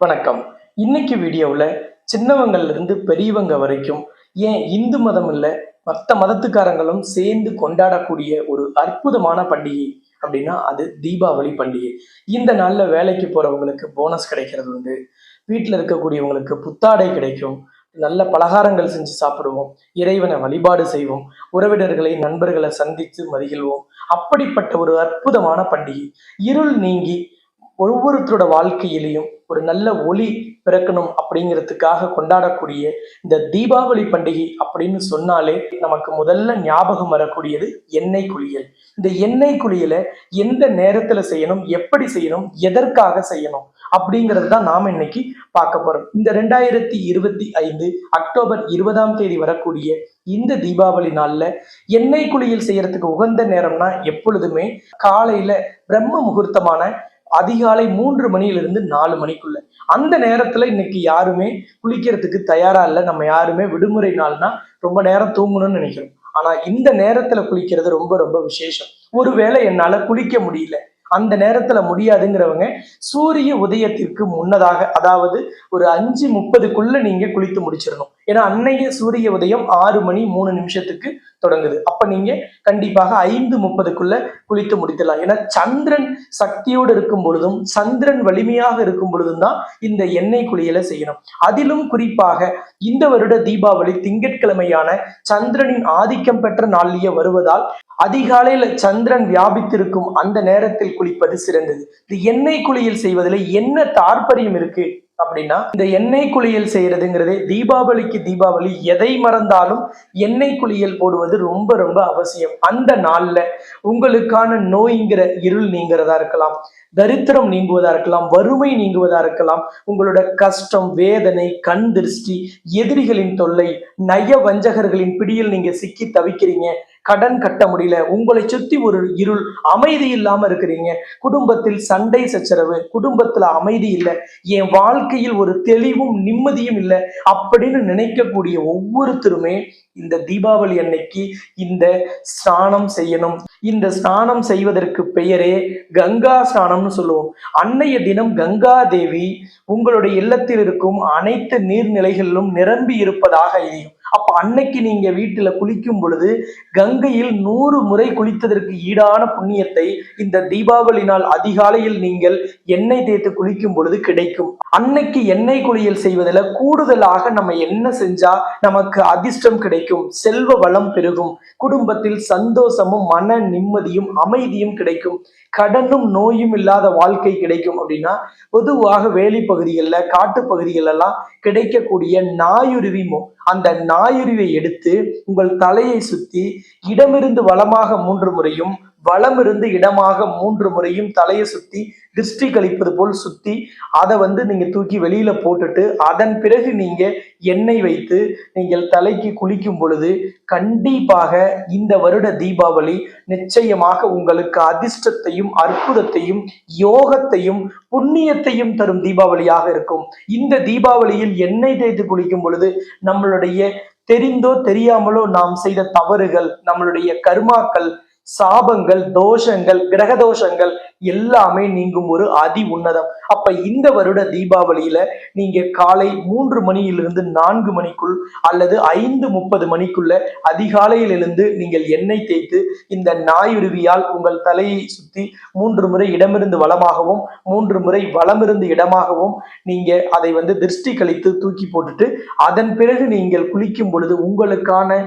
வணக்கம். இன்னைக்கு வீடியோவில் சின்னவங்கள்ல இருந்து பெரியவங்க வரைக்கும் ஏன் இந்து மதம் இல்லை மற்ற மதத்துக்காரங்களும் சேர்ந்து கொண்டாடக்கூடிய ஒரு அற்புதமான பண்டிகை அப்படின்னா அது தீபாவளி பண்டிகை. இந்த நாளில் வேலைக்கு போகிறவங்களுக்கு போனஸ் கிடைக்கிறது உண்டு. வீட்டில் இருக்கக்கூடியவங்களுக்கு புத்தாடை கிடைக்கும். நல்ல பலகாரங்கள் செஞ்சு சாப்பிடுவோம். இறைவனை வழிபாடு செய்வோம். உறவினர்களை நண்பர்களை சந்தித்து மகிழ்வோம். அப்படிப்பட்ட ஒரு அற்புதமான பண்டிகை. இருள் நீங்கி ஒவ்வொருத்தரோட வாழ்க்கையிலையும் ஒரு நல்ல ஒளி பிறக்கணும் அப்படிங்கிறதுக்காக கொண்டாடக்கூடிய இந்த தீபாவளி பண்டிகை அப்படின்னு சொன்னாலே நமக்கு முதல்ல ஞாபகம் வரக்கூடியது எண்ணெய் குளியல். இந்த எண்ணெய் குளியலை எந்த நேரத்துல செய்யணும் எப்படி செய்யணும் எதற்காக செய்யணும் அப்படிங்கிறது தான் நாம இன்னைக்கு பார்க்க போறோம். இந்த ரெண்டாயிரத்தி இருபத்தி ஐந்து அக்டோபர் இருபதாம் தேதி வரக்கூடிய இந்த தீபாவளி நாள்ல எண்ணெய் குளியல் செய்யறதுக்கு உகந்த நேரம்னா எப்பொழுதுமே காலையில பிரம்ம முகூர்த்தமான அதிகாலை மூன்று மணியிலிருந்து நாலு மணிக்குள்ள. அந்த நேரத்துல இன்னைக்கு யாருமே குளிக்கிறதுக்கு தயாரா இல்லை. நம்ம யாருமே விடுமுறை நாள்னா ரொம்ப நேரம் தூங்கணும்னு நினைக்கிறோம். ஆனா இந்த நேரத்துல குளிக்கிறது ரொம்ப ரொம்ப விசேஷம். ஒருவேளை என்னால குளிக்க முடியல. அந்த நேரத்துல முடியாதுங்கிறவங்க சூரிய உதயத்திற்கு முன்னதாக அதாவது ஒரு அஞ்சு முப்பதுக்குள்ள நீங்க குளித்து முடிச்சிடணும். ஏன்னா அன்னைய சூரிய உதயம் ஆறு மணி மூணு நிமிஷத்துக்கு தொடங்குது. அப்ப நீங்க கண்டிப்பாக ஐந்து முப்பதுக்குள்ள குளித்து முடித்திடலாம். ஏன்னா சந்திரன் சக்தியோடு இருக்கும் பொழுதும் சந்திரன் வலிமையாக இருக்கும் பொழுதும் தான் இந்த எண்ணெய் குளியலை செய்யணும். அதிலும் குறிப்பாக இந்த வருட தீபாவளி திங்கட்கிழமையான சந்திரனின் ஆதிக்கம் பெற்ற நாளிலேயே வருவதால் அதிகாலையில சந்திரன் வியாபித்திருக்கும் அந்த நேரத்தில் குளிப்பது சிறந்தது. இது எண்ணெய் குளியல் செய்வதில் என்ன தாற்பயம் இருக்கு? அப்படின்னா இந்த எண்ணெய் குளியல் செய்யறதுங்கிறதே தீபாவளிக்கு தீபாவளி எதை மறந்தாலும் எண்ணெய் குளியல் போடுவது ரொம்ப ரொம்ப அவசியம். அந்த நாள்ல உங்களுக்கான நோய்ங்கிற இருள் நீங்கிறதா இருக்கலாம் தரித்திரம் நீங்குவதா இருக்கலாம் வறுமை நீங்குவதா இருக்கலாம் உங்களோட கஷ்டம் வேதனை கண் திருஷ்டி எதிரிகளின் தொல்லை நய வஞ்சகர்களின் பிடியில் நீங்க சிக்கி தவிக்கிறீங்க கடன் கட்ட முடியல. உங்களை சுத்தி ஒரு இருள் அமைதி இல்லாம இருக்கிறீங்க. குடும்பத்தில் சண்டை சச்சரவு குடும்பத்துல அமைதி இல்லை. என் வாழ்க்கையில் ஒரு தெளிவும் நிம்மதியும் இல்லை. அப்படின்னு நினைக்கக்கூடிய ஒவ்வொருத்தருமே இந்த தீபாவளி அன்னைக்கு இந்த ஸ்நானம் செய்யணும். இந்த ஸ்நானம் செய்வதற்கு பெயரே கங்கா ஸ்நானம்னு சொல்லுவோம். அன்னைய தினம் கங்கா தேவி உங்களுடைய இல்லத்தில் இருக்கும் அனைத்து நீர்நிலைகளிலும் நிரம்பி இருப்பதாக எரியும். அப்ப அன்னைக்கு நீங்க வீட்டுல குளிக்கும் பொழுது கங்கையில் நூறு முறை குளித்ததற்கு ஈடான புண்ணியத்தை இந்த தீபாவளி நாள் அதிகாலையில் நீங்கள் எண்ணெய் தேய்த்து குளிக்கும் பொழுது கிடைக்கும். அன்னைக்கு எண்ணெய் குளியல் செய்வதில் கூடுதலாக நம்ம என்ன செஞ்சா நமக்கு அதிர்ஷ்டம் கிடைக்கும்? செல்வ வளம் பெருகும். குடும்பத்தில் சந்தோஷமும் மன நிம்மதியும் அமைதியும் கிடைக்கும். கடனும் நோயும் இல்லாத வாழ்க்கை கிடைக்கும் அப்படின்னா பொதுவாக வேலி பகுதிகளில் காட்டு பகுதிகளெல்லாம் கிடைக்கக்கூடிய நாயுருவி மோ அந்த நாயுருவை எடுத்து உங்கள் தலையை சுத்தி இடமிருந்து வளமாக மூன்று முறையும் வலமிருந்து இடமாக மூன்று முறையும் தலையை சுத்தி திருஷ்டி கழிப்பது போல் சுத்தி அதை வந்து நீங்க தூக்கி வெளியில போட்டுட்டு அதன் பிறகு நீங்க எண்ணெய் வைத்து நீங்கள் தலைக்கு குளிக்கும் பொழுது கண்டிப்பாக இந்த வருட தீபாவளி நிச்சயமாக உங்களுக்கு அதிர்ஷ்டத்தையும் அற்புதத்தையும் யோகத்தையும் புண்ணியத்தையும் தரும் தீபாவளியாக இருக்கும். இந்த தீபாவளியில் எண்ணெய் தேய்த்து குளிக்கும் பொழுது நம்மளுடைய தெரிந்தோ தெரியாமலோ நாம் செய்த தவறுகள் நம்மளுடைய கர்மாக்கள் சாபங்கள் தோஷங்கள் கிரக தோஷங்கள் எல்லாமே நீங்கும் ஒரு அதி உன்னதம். அப்ப இந்த வருட தீபாவளியில நீங்க காலை மூன்று மணியிலிருந்து நான்கு மணிக்குள் அல்லது ஐந்து முப்பது மணிக்குள்ள அதிகாலையிலிருந்து நீங்கள் எண்ணெய் தேய்த்து இந்த நாயுருவியால் உங்கள் தலையை சுத்தி மூன்று முறை இடமிருந்து வளமாகவும் மூன்று முறை வளமிருந்து இடமாகவும் நீங்க அதை வந்து திருஷ்டி கழித்து தூக்கி போட்டுட்டு அதன் பிறகு நீங்கள் குளிக்கும் பொழுது உங்களுக்கான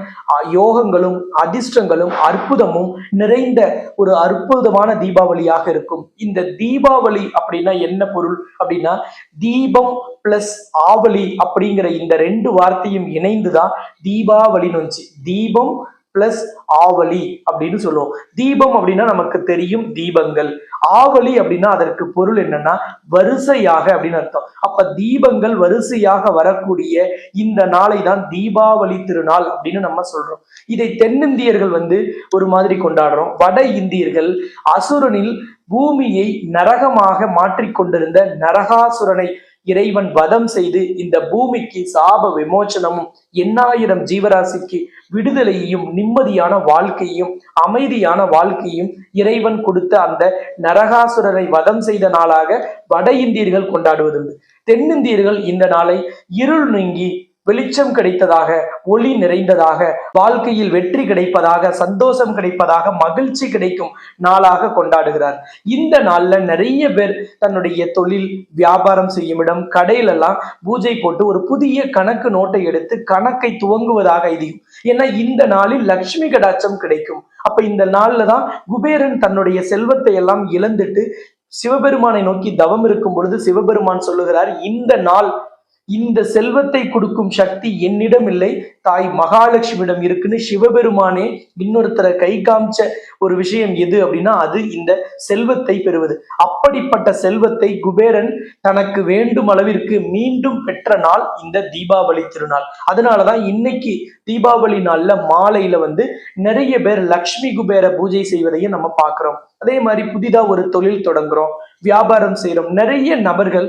யோகங்களும் அதிர்ஷ்டங்களும் அற்புதமும் நிறைந்த ஒரு அற்புதமான தீபாவளியாக இருக்கும். இந்த தீபாவளி அப்படின்னா என்ன பொருள்? அப்படின்னா தீபம் பிளஸ் ஆவலி அப்படிங்கிற இந்த ரெண்டு வார்த்தையும் இணைந்துதான் தீபாவளின்னு வந்துச்சு தீபம் பிளஸ் ஆவலி அப்படின்னு சொல்லுவோம். தீபம் அப்படின்னா நமக்கு தெரியும் தீபங்கள். ஆவலி அப்படின்னா அதற்கு பொருள் என்னன்னா வரிசையாக அப்படின்னு அர்த்தம். அப்ப தீபங்கள் வரிசையாக வரக்கூடிய இந்த நாளை தான் தீபாவளி திருநாள் அப்படின்னு நம்ம சொல்றோம். இதை தென்னிந்தியர்கள் வந்து ஒரு மாதிரி கொண்டாடுறோம். வட இந்தியர்கள் அசுரனில் பூமியை நரகமாக மாற்றிக்கொண்டிருந்த நரகாசுரனை இறைவன் வதம் செய்து இந்த பூமிக்கு சாப விமோச்சனமும் எண்ணாயிரம் ஜீவராசிக்கு விடுதலையையும் நிம்மதியான வாழ்க்கையும் அமைதியான வாழ்க்கையும் இறைவன் கொடுத்த அந்த நரகாசுரனை வதம் செய்த நாளாக வட இந்தியர்கள் கொண்டாடுவதுண்டு. தென்னிந்தியர்கள் இந்த நாளை இருள் நீங்கி வெளிச்சம் கிடைத்ததாக ஒளி நிறைந்ததாக வாழ்க்கையில் வெற்றி கிடைப்பதாக சந்தோஷம் கிடைப்பதாக மகிழ்ச்சி கிடைக்கும் நாளாக கொண்டாடுகிறார். இந்த நாள்ல நிறைய பேர் தன்னுடைய தொழில் வியாபாரம் செய்யும் இடம் கடையிலெல்லாம் பூஜை போட்டு ஒரு புதிய கணக்கு நோட்டை எடுத்து கணக்கை துவங்குவதாக இதையும் ஏன்னா இந்த நாளில் லக்ஷ்மி கடாட்சம் கிடைக்கும். அப்ப இந்த நாள்ல தான் குபேரன் தன்னுடைய செல்வத்தை எல்லாம் இழந்துட்டு சிவபெருமானை நோக்கி தவம் இருக்கும் பொழுது சிவபெருமான் சொல்லுகிறார் இந்த நாள் இந்த செல்வத்தை கொடுக்கும் சக்தி என்னிடம் இல்லை. தாய் மகாலட்சுமியிடம் இருக்குன்னு சிவபெருமானே இன்னொருத்தரை கை காமிச்ச ஒரு விஷயம் எது அப்படின்னா அது இந்த செல்வத்தை பெறுவது. அப்படிப்பட்ட செல்வத்தை குபேரன் தனக்கு வேண்டும் அளவிற்கு மீண்டும் பெற்ற நாள் இந்த தீபாவளி திருநாள். அதனாலதான் இன்னைக்கு தீபாவளி நாள்ல மாலையில வந்து நிறைய பேர் லக்ஷ்மி குபேர பூஜை செய்வதையும் நம்ம பார்க்கிறோம். அதே மாதிரி புதிதா ஒரு தொழில் தொடங்குறோம் வியாபாரம் செய்யறோம் நிறைய நபர்கள்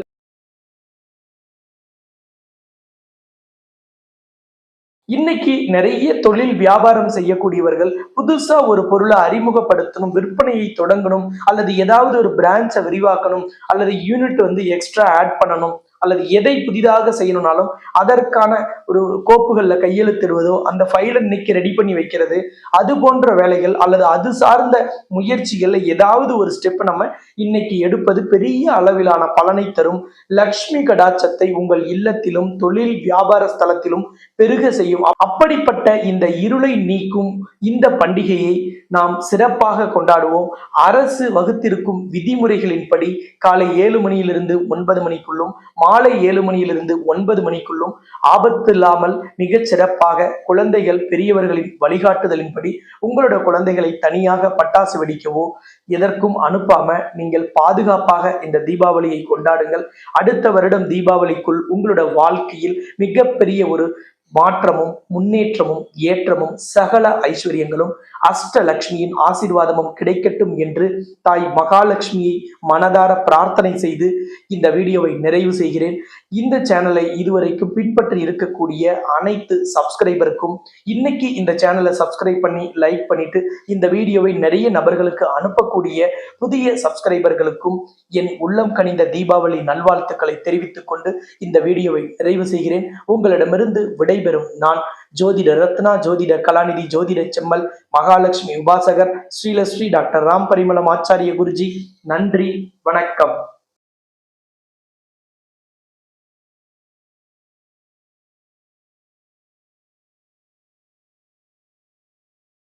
இன்னைக்கு நிறைய தொழில் வியாபாரம் செய்யக்கூடியவர்கள் புதுசா ஒரு பொருளை அறிமுகப்படுத்தணும் விற்பனையை தொடங்கணும் அல்லது ஏதாவது ஒரு பிரான்ச்சை விரிவாக்கணும் அல்லது யூனிட் வந்து எக்ஸ்ட்ரா ஆட் பண்ணணும். அல்லது எதை புதிதாக செய்யணும்னாலும் அதற்கான ஒரு கோப்புகளில் கையெழுத்திடுவதோ அந்த ஃபைலை இன்னைக்கு ரெடி பண்ணி வைக்கிறது அது போன்ற வேலைகள் அல்லது அது சார்ந்த முயற்சிகளில் ஏதாவது ஒரு ஸ்டெப் நம்ம இன்னைக்கு எடுப்பது பெரிய அளவிலான பலனை தரும். லக்ஷ்மி கடாட்சத்தை உங்கள் இல்லத்திலும் தொழில் வியாபார ஸ்தலத்திலும் பெருக செய்யும். அப்படிப்பட்ட இந்த இருளை நீக்கும் இந்த பண்டிகையை நாம் சிறப்பாக கொண்டாடுவோம். அரசு வகுத்திருக்கும் விதிமுறைகளின்படி காலை ஏழு மணியிலிருந்து ஒன்பது மணிக்குள்ளும் காலை ஏழு மணியிலிருந்து ஒன்பது மணிக்குள்ளும் ஆபத்து இல்லாமல் மிகச் சிறப்பாக குழந்தைகள் பெரியவர்களின் வழிகாட்டுதலின்படி உங்களோட குழந்தைகளை தனியாக பட்டாசு வெடிக்கவோ எதற்கும் அனுப்பாம நீங்கள் பாதுகாப்பாக இந்த தீபாவளியை கொண்டாடுங்கள். அடுத்த வருடம் தீபாவளிக்குள் உங்களோட வாழ்க்கையில் மிகப்பெரிய ஒரு மாற்றமும் முன்னேற்றமும் ஏற்றமும் சகல ஐஸ்வர்யங்களும் அஷ்டலட்சுமியின் ஆசீர்வாதமும் கிடைக்கட்டும் என்று தாய் மகாலட்சுமியை மனதார பிரார்த்தனை செய்து இந்த வீடியோவை நிறைவு செய்கிறேன். இந்த சேனலை இதுவரைக்கும் பின்பற்றி இருக்கக்கூடிய அனைத்து சப்ஸ்கிரைபருக்கும் இன்னைக்கு இந்த சேனலை சப்ஸ்கிரைப் பண்ணி லைக் பண்ணிட்டு இந்த வீடியோவை நிறைய நபர்களுக்கு அனுப்பக்கூடிய புதிய சப்ஸ்கிரைபர்களுக்கும் என் உள்ளம் கனிந்த தீபாவளி நல்வாழ்த்துக்களை தெரிவித்துக் கொண்டு இந்த வீடியோவை நிறைவு செய்கிறேன். உங்களிடமிருந்து விடை விடைபெறும் நான் ஜோதிட ரத்னா ஜோதிட கலாநிதி ஜோதிட செம்மல் மகாலட்சுமி உபாசகர் ஸ்ரீலஸ்ரீ டாக்டர் ராம் பரிமளம் ஆச்சாரிய குருஜி. நன்றி வணக்கம்.